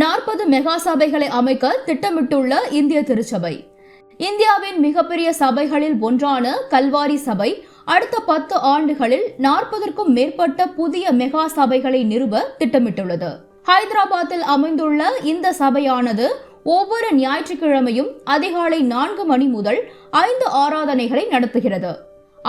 நாற்பது மெகா சபைகளை அமைக்க திட்டமிட்டுள்ள இந்திய திருச்சபை. இந்தியாவின் மிகப்பெரிய சபைகளில் ஒன்றான கல்வாரி சபை அடுத்த பத்து ஆண்டுகளில் நாற்பதற்கும் மேற்பட்ட புதிய மெகா சபைகளை நிறுவ திட்டமிட்டுள்ளது. ஹைதராபாத்தில் அமைந்துள்ள இந்த சபையானது ஒவ்வொரு ஞாயிற்றுக்கிழமையும் அதிகாலை நான்கு மணி முதல் ஐந்து ஆராதனைகளை நடத்துகிறது.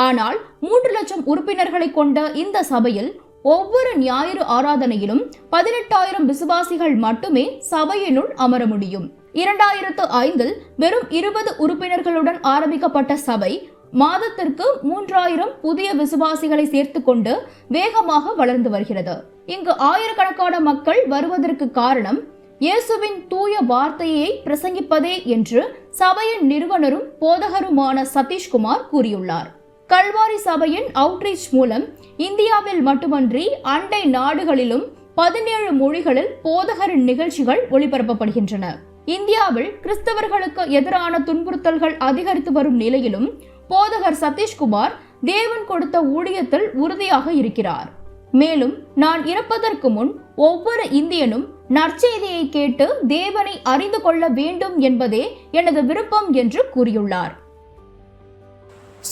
ஆனால் மூன்று லட்சம் உறுப்பினர்களை கொண்ட இந்த சபையில் ஒவ்வொரு ஞாயிறு ஆராதனையிலும் பதினெட்டாயிரம் விசுவாசிகள் மட்டுமே சபையினுள் அமர முடியும். இரண்டாயிரத்து ஐந்தில் வெறும் இருபது உறுப்பினர்களுடன் ஆரம்பிக்கப்பட்ட சபை மாதத்திற்கு மூன்றாயிரம் புதிய விசுவாசிகளை சேர்த்து கொண்டு வேகமாக வளர்ந்து வருகிறது. இங்கு ஆயிரக்கணக்கான மக்கள் வருவதற்கு காரணம் இயேசுவின் தூய வார்த்தையை பிரசங்கிப்பதே என்று சபையின் நிறுவனரும் போதகருமான சதீஷ்குமார் கூறியுள்ளார். கல்வாரி சபையின் அவுட்ரீச் மூலம் இந்தியாவில் மட்டுமன்றி அண்டை நாடுகளிலும் பதினேழு மொழிகளில் போதகரின் நிகழ்ச்சிகள் ஒளிபரப்பப்படுகின்றன. இந்தியாவில் கிறிஸ்தவர்களுக்கு எதிரான துன்புறுத்தல்கள் அதிகரித்து வரும் நிலையிலும் போதகர் சதீஷ்குமார் தேவன் கொடுத்த ஊழியத்தில் உறுதியாக இருக்கிறார். மேலும் நான் இறப்பதற்கு முன் ஒவ்வொரு இந்தியனும் நற்செய்தியை கேட்டு தேவனை அறிந்து கொள்ள வேண்டும் என்பதே எனது விருப்பம் என்று கூறியுள்ளார்.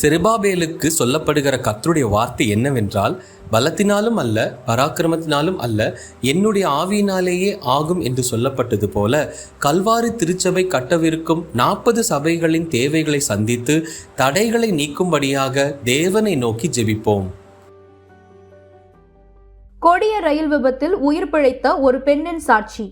செருபாபேலுக்கு சொல்லப்படுகிற கத்தருடைய வார்த்தை என்னவென்றால் பலத்தினாலும் அல்ல பராக்கிரமத்தினாலும் அல்ல என்னுடைய ஆவியினாலேயே ஆகும் என்று சொல்லப்பட்டது போல கல்வாரி திருச்சபை கட்டவிருக்கும் நாற்பது சபைகளின் தேவைகளை சந்தித்து தடைகளை நீக்கும்படியாக தேவனை நோக்கி ஜெபிப்போம். கொடிய ரயில் விபத்தில் உயிர் பிழைத்த ஒரு பெண்ணின் சாட்சி.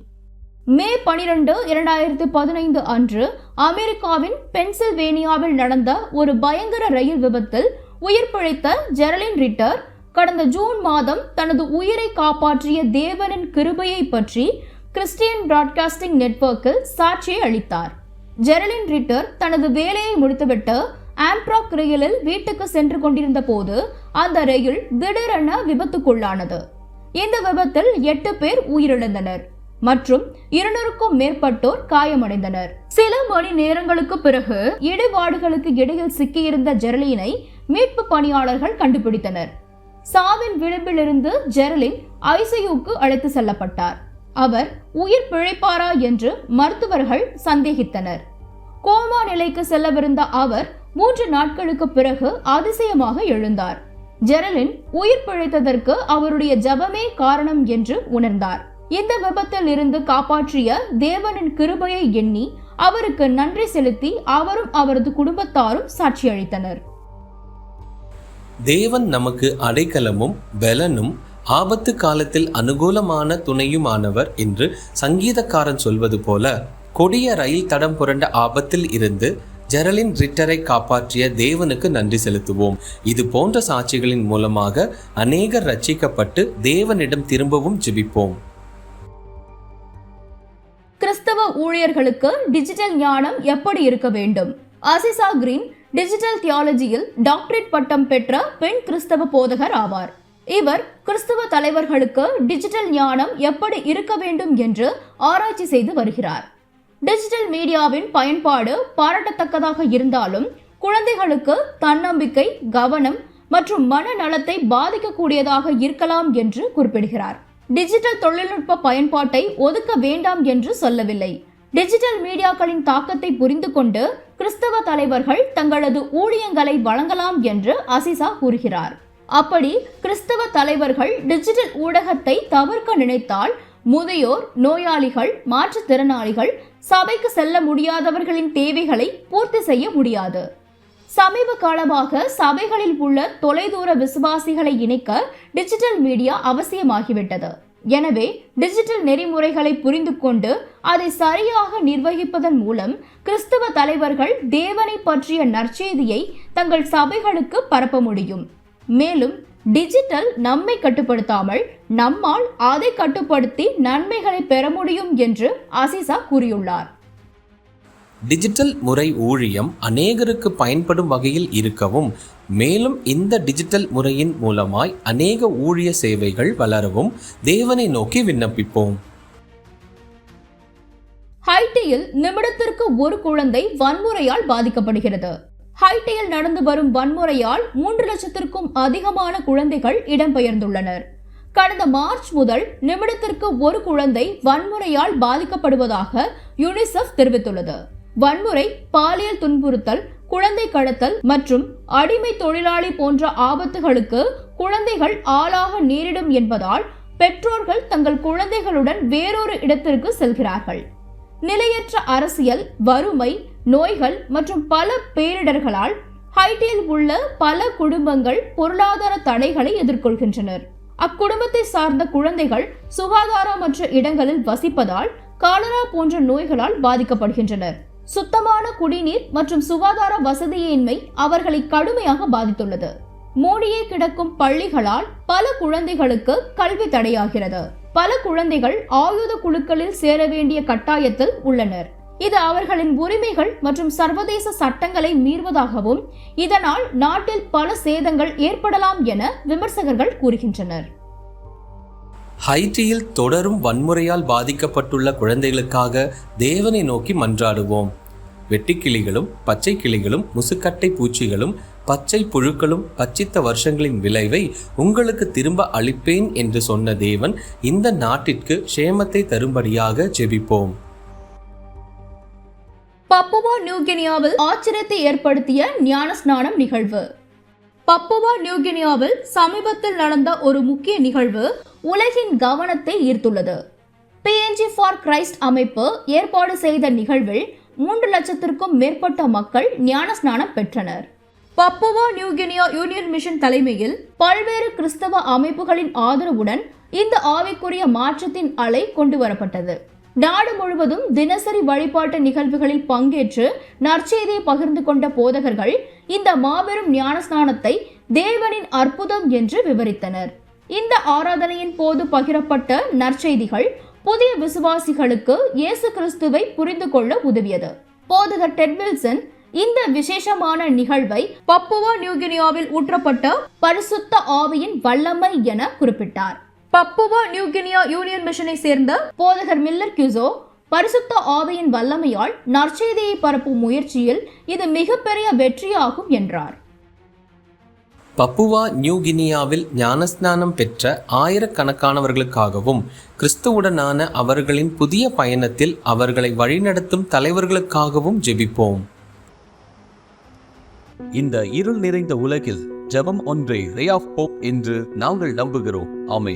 மே பனிரெண்டு இரண்டாயிரத்தி பதினைந்து அன்று அமெரிக்காவின் பென்சில்வேனியாவில் நடந்த ஒரு பயங்கர ரயில் விபத்தில் உயிர் பிழைத்த ஜெரலின் ரிட்டர் கடந்த ஜூன் மாதம் தனது உயிரை காப்பாற்றிய தேவனின் கிருபையை பற்றி கிறிஸ்டியன் பிராட்காஸ்டிங் நெட்வொர்க்கில் சாட்சியை அளித்தார். ஜெரலின் ரிட்டர் தனது வேலையை முடித்துவிட்டு ஆம்ப்ராக் ரயிலில் வீட்டுக்கு சென்று கொண்டிருந்த போது அந்த ரயில் திடீரென விபத்துக்குள்ளானது. இந்த விபத்தில் எட்டு பேர் உயிரிழந்தனர். மற்றும் இருநூறுக்கும் மேற்பட்டோர் காயமடைந்தனர். சில மணி நேரங்களுக்கு பிறகு இடிபாடுகளுக்கு இடையில் சிக்கியிருந்த ஜெரலினை மீட்பு பணியாளர்கள் கண்டுபிடித்தனர். சாவின் விளிம்பிலிருந்து ஜெரலின் ஐசியூக்கு அழைத்து செல்லப்பட்டார். அவர் உயிர் பிழைப்பாரா என்று மருத்துவர்கள் சந்தேகித்தனர். கோமா நிலைக்கு செல்லவிருந்த அவர் மூன்று நாட்களுக்கு பிறகு அதிசயமாக எழுந்தார். ஜெரலின் உயிர் பிழைத்ததற்கு அவருடைய ஜபமே காரணம் என்று உணர்ந்தார். இந்த விபத்தில் இருந்து காப்பாற்றிய தேவனின் கிருபையை எண்ணி அவருக்கு நன்றி செலுத்தி அவரும் அவரது குடும்பத்தாரும் சாட்சியளித்தனர். தேவன் நமக்கு அடைக்கலமும் பலனும் ஆபத்து காலத்தில் அனுகூலமான துணையுமானவர் என்று சங்கீதக்காரன் சொல்வது போல கொடிய ரயில் தடம் புரண்ட ஆபத்தில் இருந்து ஜெரலின் ரிட்டரை காப்பாற்றிய தேவனுக்கு நன்றி செலுத்துவோம். இது போன்ற சாட்சிகளின் மூலமாக அநேகர் ரட்சிக்கப்பட்டு தேவனிடம் திரும்பவும் ஜெபிப்போம். கிறிஸ்தவ ஊழியர்களுக்கு டிஜிட்டல் ஞானம் எப்படி இருக்க வேண்டும்? அசிசா கிரீன் டிஜிட்டல் தியாலஜியில் டாக்டரேட் பட்டம் பெற்ற பெண் கிறிஸ்தவ போதகர் ஆவார். இவர் கிறிஸ்தவ தலைவர்களுக்கு டிஜிட்டல் ஞானம் எப்படி இருக்க வேண்டும் என்று ஆராய்ச்சி செய்து வருகிறார். டிஜிட்டல் மீடியாவின் பயன்பாடு பாராட்டத்தக்கதாக இருந்தாலும் குழந்தைகளுக்கு தன்னம்பிக்கை கவனம் மற்றும் மனநலத்தை பாதிக்கக்கூடியதாக இருக்கலாம் என்று குறிப்பிடுகிறார். டிஜிட்டல் தொழில்நுட்ப பயன்பாட்டை ஒதுக்க வேண்டாம் என்று சொல்லவில்லை. டிஜிட்டல் மீடியாக்களின் தாக்கத்தை புரிந்து கொண்டு கிறிஸ்தவ தலைவர்கள் தங்களது ஊழியங்களை வழங்கலாம் என்று அசிசா கூறுகிறார். அப்படி கிறிஸ்தவ தலைவர்கள் டிஜிட்டல் ஊடகத்தை தவிர்க்க நினைத்தால் முதியோர் நோயாளிகள் மாற்றுத்திறனாளிகள் சபைக்கு செல்ல முடியாதவர்களின் தேவைகளை பூர்த்தி செய்ய முடியாது. சமீப காலமாக சபைகளில் உள்ள தொலைதூர விசுவாசிகளை இணைக்க டிஜிட்டல் மீடியா அவசியமாகிவிட்டது. எனவே டிஜிட்டல் நெறிமுறைகளை புரிந்து கொண்டு அதை சரியாக நிர்வகிப்பதன் மூலம் கிறிஸ்தவ தலைவர்கள் தேவனை பற்றிய நற்செய்தியை தங்கள் சபைகளுக்கு பரப்ப முடியும். மேலும் டிஜிட்டல் நம்மை கட்டுப்படுத்தாமல் நம்மால் அதை கட்டுப்படுத்தி நன்மைகளை பெற முடியும் என்று அசிசா கூறியுள்ளார். டிஜிட்டல் முறை ஊழியம் அநேகருக்கு பயன்படும் வகையில் இருக்கவும் மேலும் இந்த டிஜிட்டல் முறையின் மூலமாய் அநேக ஊழிய சேவைகள் வளரவும் தேவனை நோக்கி விண்ணப்பிப்போம். ஹைட்டியில் நிமிடத்திற்கு ஒரு குழந்தை வன்முறையால் பாதிக்கப்படுகிறது. ஹைட்டியில் நடந்து வரும் வன்முறையால் மூன்று லட்சத்திற்கும் அதிகமான குழந்தைகள் இடம்பெயர்ந்துள்ளனர். கடந்த மார்ச் முதல் நிமிடத்திற்கு ஒரு குழந்தை வன்முறையால் பாதிக்கப்படுவதாக யுனிசெஃப் தெரிவித்துள்ளது. வன்முறை பாலியல் துன்புறுத்தல் குழந்தை கடத்தல் மற்றும் அடிமை தொழிலாளி போன்ற ஆபத்துகளுக்கு குழந்தைகள் ஆளாக நேரிடும் என்பதால் பெற்றோர்கள் தங்கள் குழந்தைகளுடன் வேறொரு இடத்திற்கு செல்கிறார்கள். நிலையற்ற அரசியல் வறுமை நோய்கள் மற்றும் பல பேரிடர்களால் ஹைட்டியில் உள்ள பல குடும்பங்கள் பொருளாதார தடைகளை எதிர்கொள்கின்றனர். அக்குடும்பத்தை சார்ந்த குழந்தைகள் சுகாதாரமற்ற இடங்களில் வசிப்பதால் காலரா போன்ற நோய்களால் பாதிக்கப்படுகின்றனர். சுத்தமான குடிநீர் மற்றும் சுகாதார வசதியின்மை அவர்களை கடுமையாக பாதித்துள்ளது. மூடியே கிடக்கும் பள்ளிகளால் பல குழந்தைகளுக்கு கல்வி தடையாகிறது. பல குழந்தைகள் ஆயுத குழுக்களில் சேர வேண்டிய கட்டாயத்தில் உள்ளனர். இது அவர்களின் உரிமைகள் மற்றும் சர்வதேச சட்டங்களை மீறுவதாகவும் இதனால் நாட்டில் பல சேதங்கள் ஏற்படலாம் என விமர்சகர்கள் கூறுகின்றனர். ஹைட்டியில் தொடரும் வன்முறையால் பாதிக்கப்பட்டுள்ள குழந்தைகளுக்காக தேவனை நோக்கி மன்றாடுவோம். வெட்டிக்கிளிகளும் பச்சை கிளிகளும் முசுக்கட்டை பூச்சிகளும் பச்சை புழுக்களும் பச்சித்த வருஷங்களின் விளைவை உங்களுக்கு திரும்ப அளிப்பேன் என்று சொன்ன தேவன் இந்த நாட்டிற்கு க்ஷேமத்தை தரும்படியாக ஜெபிப்போம். பப்புவா நியூகினியாவில் ஆச்சரியத்தை ஏற்படுத்திய ஞானஸ்நானம் நிகழ்வு. பப்புவா நியூகினியாவில் சமீபத்தில் நடந்த ஒரு முக்கிய நிகழ்வு உலகின் கவனத்தை ஈர்த்துள்ளது. பிஎன்ஜி ஃபார் கிரைஸ்ட் அமைப்பு ஏற்பாடு செய்த நிகழ்வில் மூன்று லட்சத்திற்கும் மேற்பட்ட மக்கள் ஞானஸ்நானம் பெற்றனர். பப்புவா நியூகினியா யூனியன் மிஷன் தலைமையில் பல்வேறு கிறிஸ்தவ அமைப்புகளின் ஆதரவுடன் இந்த ஆவிக்குரிய மாற்றத்தின் அலை கொண்டு வரப்பட்டது நாடு முழுவதும் தினசரி வழிபாட்டு நிகழ்வுகளில் பங்கேற்று நற்செய்தியை பகிர்ந்து கொண்ட போதகர்கள் இந்த மாபெரும் ஞானஸ்நானத்தை தேவனின் அற்புதம் என்று விவரித்தனர். இந்த ஆராதனையின் போது பகிரப்பட்ட நற்செய்திகள் புதிய விசுவாசிகளுக்கு இயேசு கிறிஸ்துவை புரிந்து கொள்ள உதவியது. போதகர் டெட்வில்சன் இந்த விசேஷமான நிகழ்வை பப்புவா நியூகினியாவில் ஊற்றப்பட்ட பரிசுத்த ஆவியின் வல்லமை என குறிப்பிட்டார். பப்புவா நியூகினியா யூனியன் மிஷனை சேர்ந்த போதகர் மில்லர் கியூசோ பரிசுத்த ஆவியின் வல்லமையால் நற்செய்தியை பரப்பும் முயற்சியில் இது மிகப்பெரிய வெற்றியாகும் என்றார். பப்புவா நியூ கினியாவில் ஞானஸ்நானம் பெற்ற ஆயிரக்கணக்கானவர்களுக்காகவும் கிறிஸ்துவுடனான அவர்களின் புதிய பயணத்தில் அவர்களை வழிநடத்தும் தலைவர்களுக்காகவும் ஜெபிப்போம். இந்த இருள் நிறைந்த உலகில் ஜபம் ஒன்றே ரே ஆஃப் ஹோப் என்று நாங்கள் நம்புகிறோம். ஆமே